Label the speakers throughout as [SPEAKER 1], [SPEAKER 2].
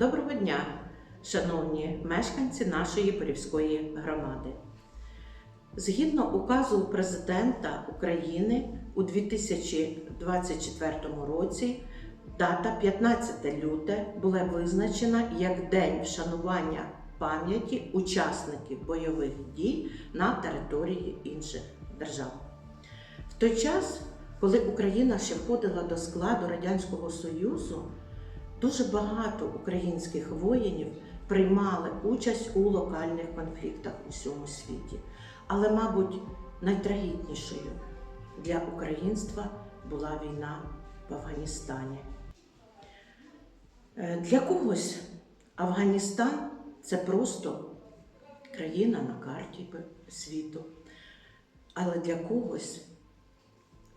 [SPEAKER 1] Доброго дня, шановні мешканці нашої Порівської громади. Згідно указу президента України у 2024 році дата 15 люте була визначена як День вшанування пам'яті учасників бойових дій на території інших держав. В той час, коли Україна ще входила до складу Радянського Союзу, дуже багато українських воїнів приймали участь у локальних конфліктах у всьому світі. Але, мабуть, найтрагітнішою для українства була війна в Афганістані. Е, Для когось Афганістан це просто країна на карті світу. Але для когось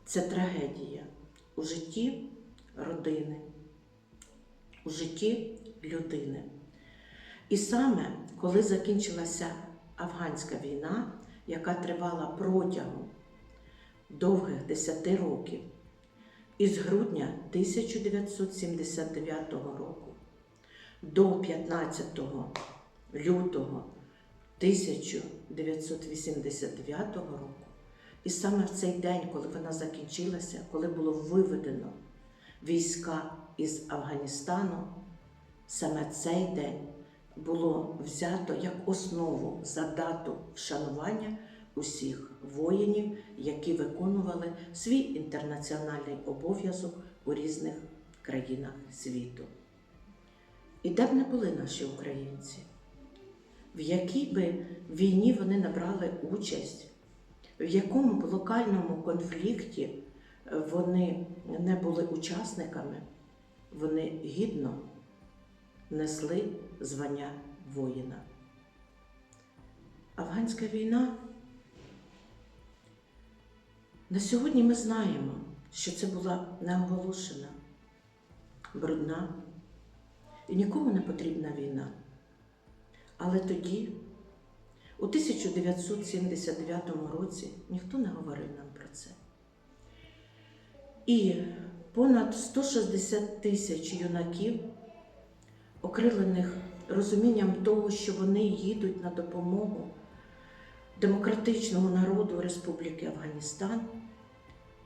[SPEAKER 1] це трагедія у житті родини, у житті людини. І саме коли закінчилася афганська війна, яка тривала протягом довгих 10 років, із грудня 1979 року до 15 лютого 1989 року, і саме в цей день, коли вона закінчилася, коли було виведено війська із Афганістану, саме цей день було взято як основу за дату вшанування усіх воїнів, які виконували свій інтернаціональний обов'язок у різних країнах світу. І де б не були наші українці, в якій би війні вони набрали участь, в якому б локальному конфлікті вони не були учасниками, вони гідно несли звання воїна. Афганська війна. На сьогодні ми знаємо, що це була неоголошена, брудна і нікому не потрібна війна. Але тоді, у 1979 році, ніхто не говорив нам про це. І понад 160 тисяч юнаків, окрилених розумінням того, що вони їдуть на допомогу демократичному народу Республіки Афганістан,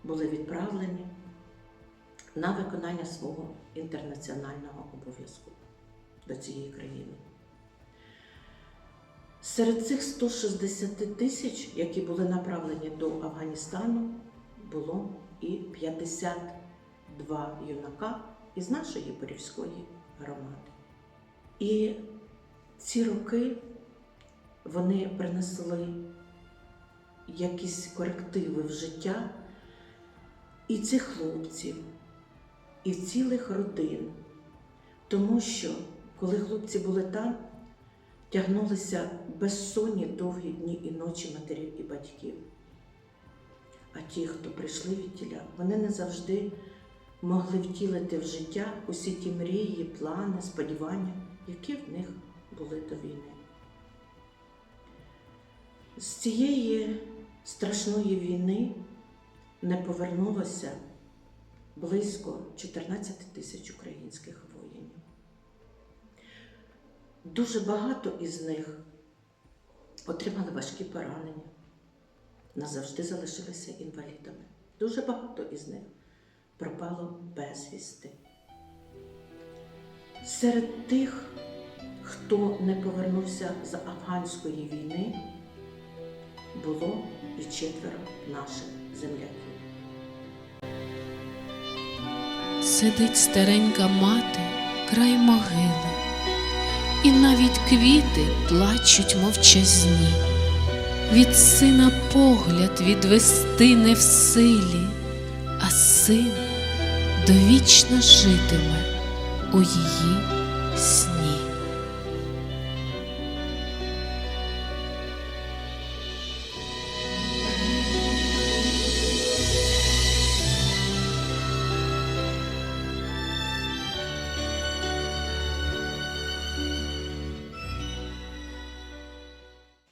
[SPEAKER 1] були відправлені на виконання свого інтернаціонального обов'язку до цієї країни. Серед цих 160 тисяч, які були направлені до Афганістану, було і 52 юнака із нашої Борівської громади. І ці роки вони принесли якісь корективи в життя і цих хлопців, і цілих родин. Тому що, коли хлопці були там, тягнулися безсонні довгі дні і ночі матерів і батьків. А ті, хто прийшли від тіля, вони не завжди могли втілити в життя усі ті мрії, плани, сподівання, які в них були до війни. З цієї страшної війни не повернулося близько 14 тисяч українських воїнів. Дуже багато із них отримали важкі поранення, назавжди залишилися інвалідами. Дуже багато із них пропало безвісти. Серед тих, хто не повернувся з афганської війни, було і четверо наших земляків.
[SPEAKER 2] Сидить старенька мати край могили, і навіть квіти плачуть мовчазні. Від сина погляд відвести не в силі, а син довічно житиме у її сні.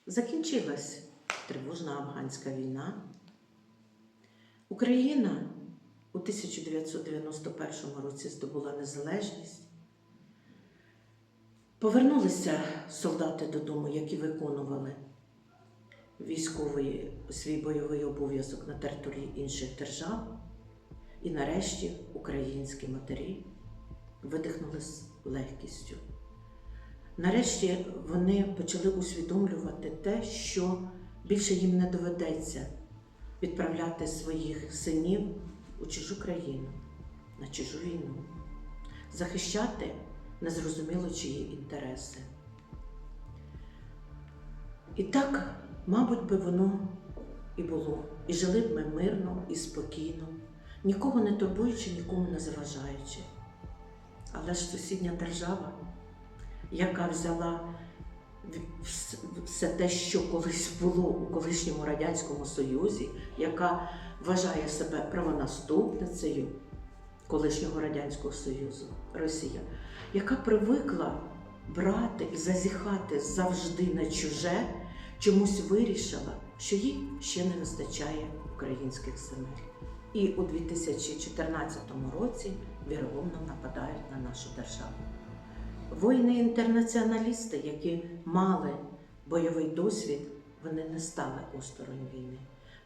[SPEAKER 1] Закінчилась тривожна афганська війна. Україна у 1991 році здобула незалежність. Повернулися солдати додому, які виконували військовий свій бойовий обов'язок на території інших держав. І нарешті українські матері видихнули з легкістю. Нарешті вони почали усвідомлювати те, що більше їм не доведеться відправляти своїх синів у чужу країну, на чужу війну, захищати незрозуміло чиї інтереси. І так, мабуть, би воно і було. І жили б ми мирно і спокійно, нікого не турбуючи, нікому не заважаючи. Але ж сусідня держава, яка взяла все те, що колись було у колишньому Радянському Союзі, яка вважає себе правонаступницею колишнього Радянського Союзу, Росія, яка привикла брати і зазіхати завжди на чуже, чомусь вирішила, що їй ще не вистачає українських земель. І у 2014 році віроломно нападають на нашу державу. Воїни-інтернаціоналісти, які мали бойовий досвід, вони не стали осторонь війни.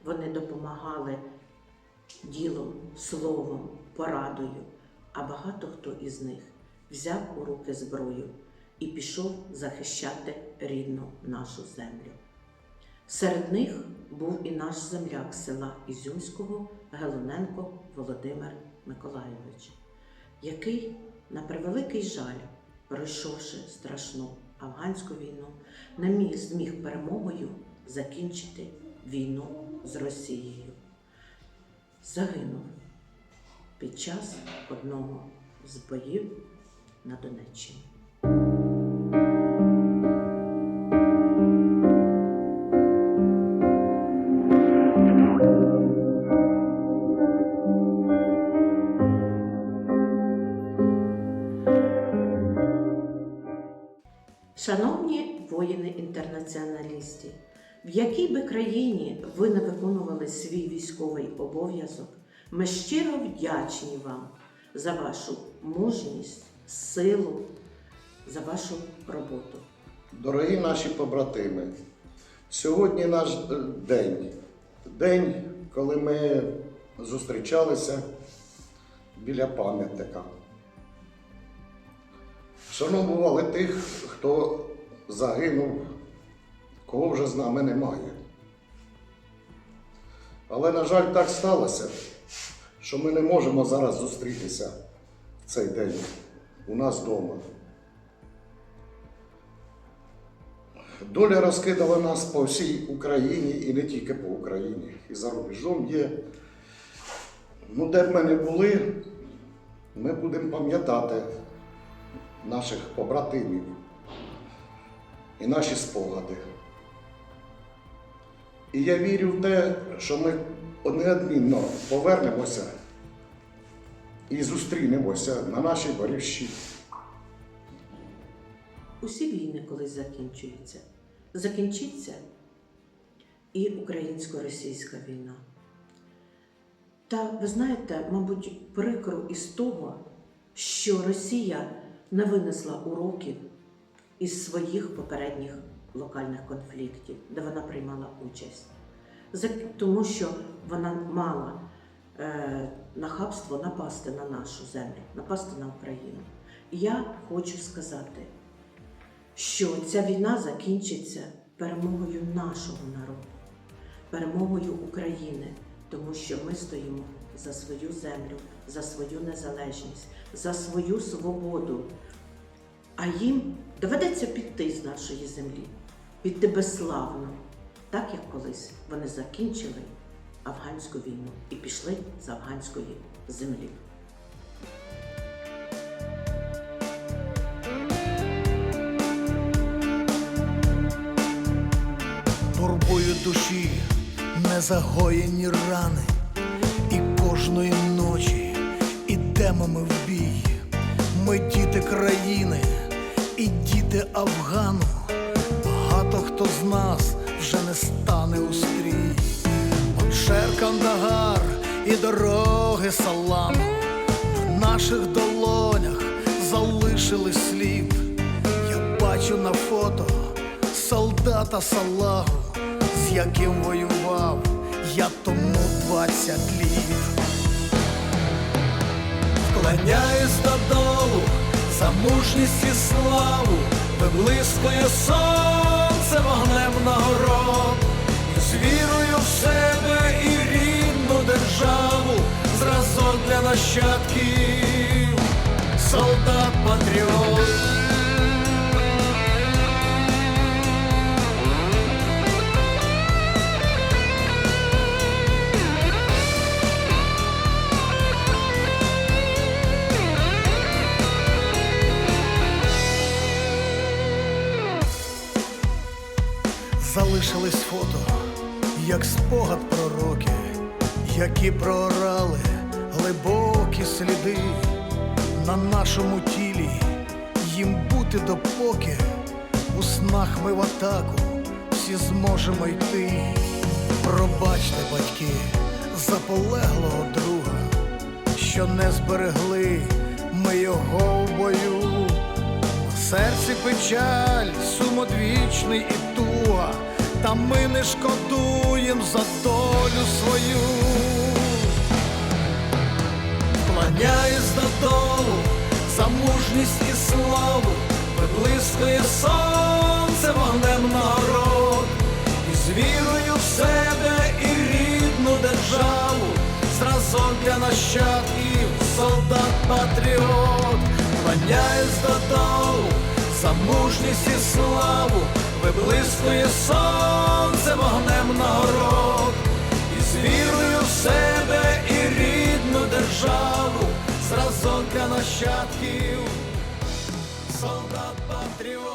[SPEAKER 1] Вони допомагали ділом, словом, порадою, а багато хто із них взяв у руки зброю і пішов захищати рідну нашу землю. Серед них був і наш земляк села Ізюмського Гелоненко Володимир Миколайович, який, на превеликий жаль, пройшовши страшну афганську війну, не міг зміг перемогою закінчити війну з Росією. Загинув під час одного з боїв на Донеччині. Воїни-інтернаціоналісти, в якій би країні ви не виконували свій військовий обов'язок, ми щиро вдячні вам за вашу мужність, силу, за вашу роботу.
[SPEAKER 3] Дорогі наші побратими, сьогодні наш е, день. День, коли ми зустрічалися біля пам'ятника. Шановували тих, хто загинув, кого вже з нами немає. Але, на жаль, так сталося, що ми не можемо зараз зустрітися в цей день у нас вдома. Доля розкидала нас по всій Україні і не тільки по Україні. І за рубежом є. Ну, де б ми не були, ми будемо пам'ятати наших побратимів і наші спогади. І я вірю в те, що ми неодмінно повернемося і зустрінемося на нашій борівщині.
[SPEAKER 1] Усі війни колись закінчуються. Закінчиться і українсько-російська війна. Та ви знаєте, мабуть, прикро із того, що Росія не винесла уроків із своїх попередніх локальних конфліктів, де вона приймала участь. Тому що вона мала е, нахабство напасти на нашу землю, напасти на Україну. І я хочу сказати, що ця війна закінчиться перемогою нашого народу, перемогою України, тому що ми стоїмо за свою землю, за свою незалежність, за свою свободу. А їм доведеться піти з нашої землі, піти безславно, так як колись вони закінчили афганську війну і пішли з афганської землі.
[SPEAKER 4] турбою душі незагоєні рани, і кожної ночі ідемо ми в бій. Ми діти країни і діти Афгану. Багато хто з нас вже не стане у стрій. От Кандагар і дороги салану на наших долонях залишили слід. Я бачу на фото солдата салагу, з яким воював я тому 20 літ. Вклоняюсь додолу за мужність і славу, виблискує сонце вогнем нагород, і з вірою в себе і рідну державу, зразок для нащадків, солдат патріот. Проорали глибокі сліди на нашому тілі, їм бути допоки у снах ми в атаку всі зможемо йти. Пробачте, батьки, за полеглого друга, що не зберегли ми його в бою. Серці печаль, сум одвічний і туга, та ми не шкодуєм за долю свою. Вклоняюсь додолу за мужність і славу, виблискує сонце вогнем народ, і з вірою в себе і рідну державу, зразок для нащадків, солдат патріот, вклоняюсь додолу за мужність і славу, виблискує сонце вогнем нагород, і з вірою в себе і рідну державу, зразок для нащадків, солдат патріот.